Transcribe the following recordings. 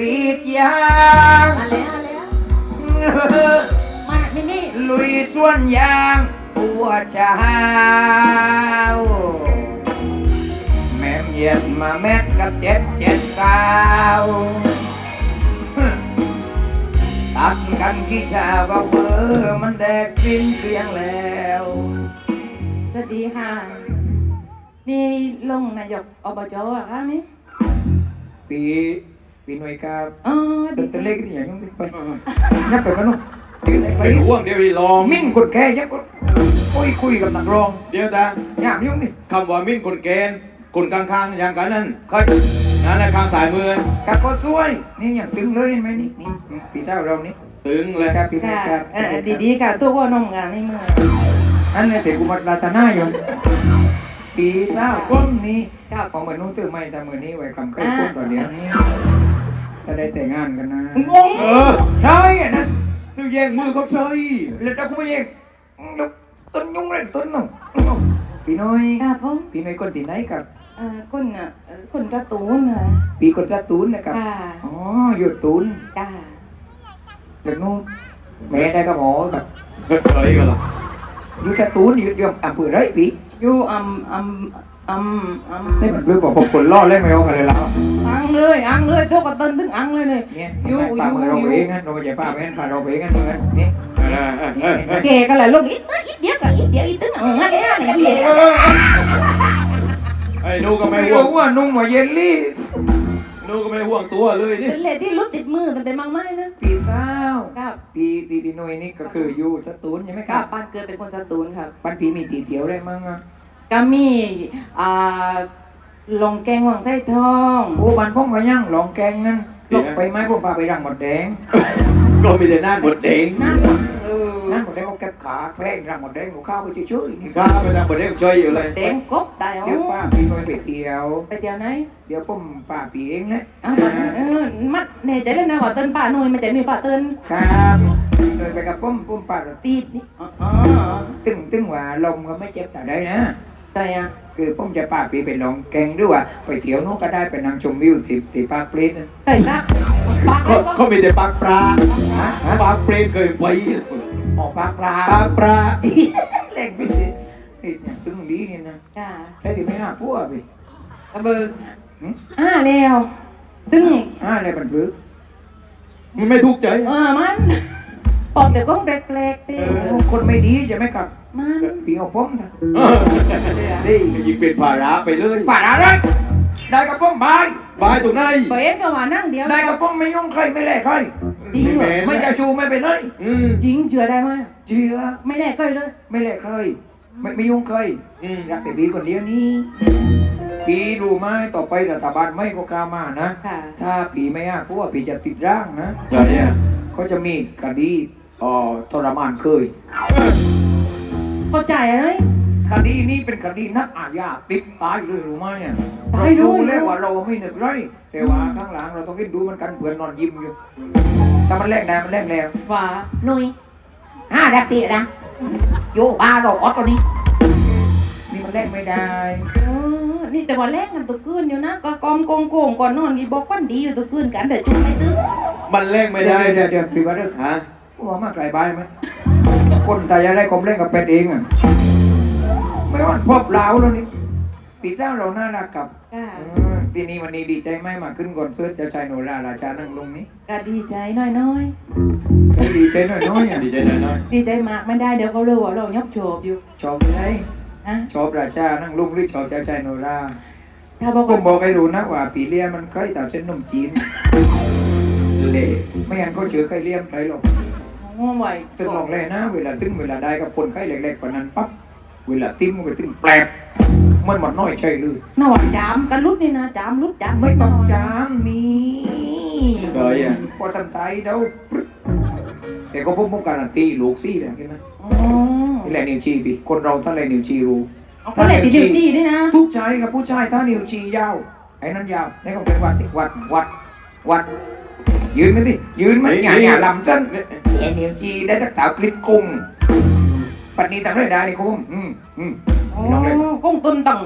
กรีดยางมาแล้วมาแล้วมาไม่นี่ลุยสวนยางปวดเช้าแม่มเย็นมาแม็ดกับเจ็ดเจ็ดเก้าตักกันกี่ชาว่าเบอร์มันแดกกินเกลียงแล้วสวัสดีค่ะ นี่ลงนายกอบจอะคะนี่ปี ปีหน่วยกาอ๋อตึดีกตะเล็กที่อย่างนี้ไปยับไปกันนู่นตื่นไปเป็นห่วงเดี๋ยวอีลองมิ่งกดแค่ยับก็คุยคุยกับนักร้องเดี๋ยวตาอย่ามายุ่งดิคำว่ามิ้นคนเกณฑ์คนกลางๆอย่างกันนั่นก็นั่นแหละข้างสายมือกับก็สวยนี่อย่างตึงเลยเห็นไหมนี่นี่นี่ปีเจ้าเรานี่ตึงเลยกับปีหน่วยค่ะกาเออดีๆค่ะตัวก็นมงานในเมืองอันนี้แต่กูมาลาตาหน้าอยู่ปีเจ้าก้มนี่ครับของเหมือนนู้นตื่นไม่แต่เหมือนนี้ไว้กำไก่ก้มต่อเดียวนี้ จะได้แต่งงานกันนะงงเออ ใช่อะนะต้องแย่งมือเขาใช่แล้วถ้ากูไม่ยังแล้วต้นยุ่งเลยต้นหนุ่มปีน้อยค่ะผมปีน้อยคนที่ไหนกับเอ่อคนอะเอ่อคนการะตูนอะปีคนจะตูนนะครับค่ะอ๋อหยุดตูนค่ะเด็กนู้นแม่ได้กับหมอกับเฉยกันเหรออยู่จะตูนอยู่อยู่อำเภอไรปีอยู่อำอำอำอำ นี่มันเรื่องบอกผมคนล่อเล่นไม่เอาอะไรแล้วอัง เลยอังเลยตัวก็เต้นถึงอังเลยเนี่ยเนี่ยอยู่ป้าอยู่มือเราอยู่เองงั้นเราไม่ใช่ป้าแม่นป้าเราเองงั้นเหมือนนี่เออเออเออเออแกก็แหละลงอีกอีกเดียวกับอีกเดียวอีกตึ้งอังอะไรอะเนี่ยเดียวไอ้หนูก็ไม่ไม่ห่วงรู้ว่านุ่มกว่าเยลลี่หนูก็ไม่ห่วงตัวเลยนี่เป็นเลที่รุดติดมือมันเป็นมังไม้นะปีเศร้าครับปีปีปีหน่วยนี่ก็คืออยู่จะตูนใช่ไหมคครัรับบบ้านเกิดเป็นคนสตูลครับปันปีมีตีเตียวได้มั้งอะก็มีอ่า ลงแกงหวังไส้ทองโอ้บันพ่องก็ย่างลองแกงงั้นลงไปไหมผมพาไปรังหมดแดงก็มีแต่หน้าบดเด้งนั่นเออนั่นหมดแดงก็เก็บขาแพงรังหมดแดงหมูข้าวไปเฉยๆนี่ข้าไปทางบดเด้งเฉยอยู่เลยแดงกบตายอ๋อเดี๋ยวป้าปีหน่วยไปเตียว ไปเดียวไหนเดี๋ยวผมป้าปีเองแหละอ้าวเออมัดแน่ใจเลยนะว่าเติ้นป่าหน่วยมันจะมีป่าเติ้นครับโดยไปกับผมผมป้าเราตีบนี่อ๋ออ๋อตึงตึงว่าลมก็ไม่เจ็บแต่ได้นะ ใจอะคือผมจะป้าปีไปลองแกงด้วยว่าไปเที่ยวนู้นก็ได้ไปนั่งชมวิวที่ที่ปากเปรตนั่นไก่ละปากเขาเขามีแต่ปากปลาฮะฮะปากเปรตเคยไปออกปากปลาปากปลาแรงไปสินี่เนี่ยตึงดีนี่นะจ้าใช่ที่ไม่ห้าพวกไปกระเบิกอ่าแล้วตึ้งห้าอะไรบันทึกมันไม่ถูกใจเออมัน ปอบแต่ก้องแปลกๆดิคนไม่ดีจะไม่กลับมันปีเอาผมนะเออดียิงเป็นภาระไปเลยป่าอะไรได้กับผมบายบายตรงไหนเปิดก็ว่านั่งเดียวได้กับผมไม่ยุ่งใครไม่แลกใครจริงเหรอไม่จะชูไม่ไปเลยอืมจริงเชื่อได้ไหมเชื่อไม่แน่ก้อยเลย ไม่แลกใครไม่ไม่ยุ่งใครอืมรักแต่ปีคนเดียวนี้ปีรู้ไหมต่อไปรัฐบาลไม่ก็กล้ามานะค่ะถ้าปีไม่ห้าเพราะว่าปีจะติดร่างนะใช่เนี่ยเขาจะมีคดีเอ่อทรมานเคย เข้าใจไหม คดีนี้เป็นคดีนักอาญาติดตายเลยรู้ไหมอะตายด้วยรู้แล้วว่าเราไม่นึกไรแต่ว่าข้างหลังเราต้องคิดดูมันกันเพื่อนนอนยิ้มอยู่ ถ้ามันแลกได้มันแลกแล้ว ว่า นุยห้านาทีนะอยู่บ้านเราออดตัวนี้ นี่มันแลกไม่ได้ เออนี่แต่ว่าแลกกันตัวคืนอยู่นะ ก็กอมโกงโกงก่อนนอนนี่บอกกันดีอยู่ตัวคืนกันแต่จุ๊บไม่ตื้อมันแลกไม่เดี๋ยวได้เดี๋ยวเดี๋ยวปีว่าเรื่องฮะ ว่ามากหลายใบไหมคนตายจะได้คอมเล่นกับเป็ดเองอะไม่ว่าพบลาวแล้วนี่ปีเจ้าเราน่ารักกับค่ะเออทีนี้วันนี้ดีใจไหมมาขึ้นคอนเสิร์ตเจ้าชายโนราราชานั่งลงนี้ก็ดีใจน้อยดีใจหน่อยน้อยๆอะดีใจหน่อยหน่อยๆดีใจมากไม่ได้เดี๋ยวเขาเลือกว่าเรายบโฉบอยู่ชอบไหมนะชอบราชานั่งลุงหรือชอบเจ้าชายโนรา ถ้าบอกผว่ามบอกให้รู้นะว่าปีเลี้ยมันเคยต่าเส้นนมจีนเละไม่งั้นเขาเชื่อใครเลี้ยมใครหรอก ง่วงไหวตึงลองเลยนะ เวลาตึงเวลาได้กับคนไข้เล็กๆกว่านั้นปั๊บเวลาติ้มก็ไปตึงแปลบมันหมดน้อยใช่หรือน่าหวานจามกันรุดนี่นะจามรุดจามไม่ต้องจามจามมีเฉยอะพอทำใจเดาปึ๊ดแต่ก็พบมุกการันตีลูกซี่เลยเห็นไหมอ๋อนี่แหละนิวชีพี่คนเราถ้าอะไรนิวชีรู้เอาก็เลยติดดิวจี้นี่นะทุกชายกับผู้ชายถ้านิ้วชี้ยาวไอ้นั้นยาวนี่ก็เป็นวัดดิวัดวัดวัดยืนมันดิยืนมันหงายหงายลำจัน ไอ้นิ้วชี้ได้รักษากลิดกุ้งปัดนี้ต่างได้ได้นี่คุณอืมอืมอ๋อก้งต้นตัง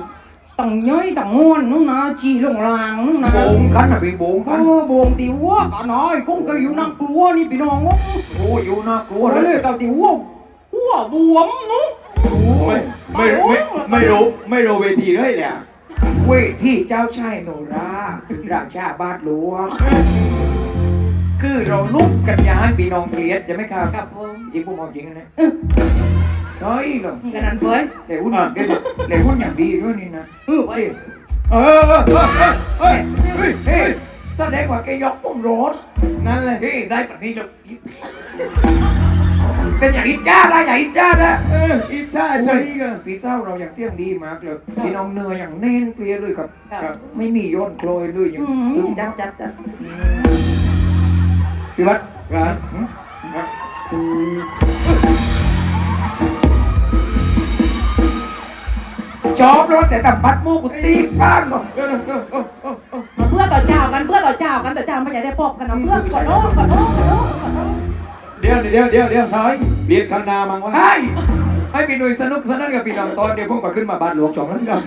ต่างย่อยต่างงอนนู่นนะจีลงลางนู่นนะโบงกันนะพี่โบงเอกันอโบงตีวัวกันน้อยคงก็อยู่น่ากลัวนี่พี่น้องโอ้อยู่น่ากลัวโอ้เลยเลยกับตีวัววัวบวมนู้ไม่ไม่ไม่ไม่รู้ไม่รู้เวทีเลยเนี่ยเว้ยที่เจ้าชายโนราราชาบาทหลวง คือเราลุกกันอยาให้พี่น้องเกลียดใช่ไหมครับกับผมจริงผมเอาจริงนะเฮ้ยเหรอกันนั้นเฟ้ยเดี๋ยวหุ้นเดี๋ยวเดี๋ยวหุ้นอย่างดีด้วยนี่นะเออเฮ้ยเออเออเออเออเฮ้ยเฮ้เฮ้ยยแสดงว่าแกยกผมรถนั่นเลยเฮ้ยได้แบบนี้เราเป็นอย่างอิจฉาได้อย่างอิจฉาได้เอออิจฉาใจกันพี่เจ้าเราอย่างเสี่ยงดีมากเลยพี่น้องเนื้ออย่างแน่นเปรี้ยเลยครับครับไม่มีย้อนโคลอยเลยอย่างอืตึมงจับจับจับ พี่วัดครับหืมจอบรถแต่ตับบัดมูกกูตีบ้านก่อนเออเออเออเออเออมาเพื่อต่อเจ้ากันเพื่อต่อเจ้ากันแต่เจ้าไม่อยากได้ปอบกันนะเพื่อก่อนโน้ก่อนโน้ก่อนโน้ก่อนโน้เดี๋ยวเดี๋ยวเดี๋ยวเดี๋ยวใช่เบียดข้างหน้ามั้งวะให้ให้พี่หนุ่ยสนุกสนานกับพี่น้องตอนเดี๋ยวผมก็ขึ้นมาบ้านหลวงสองแล้วกัน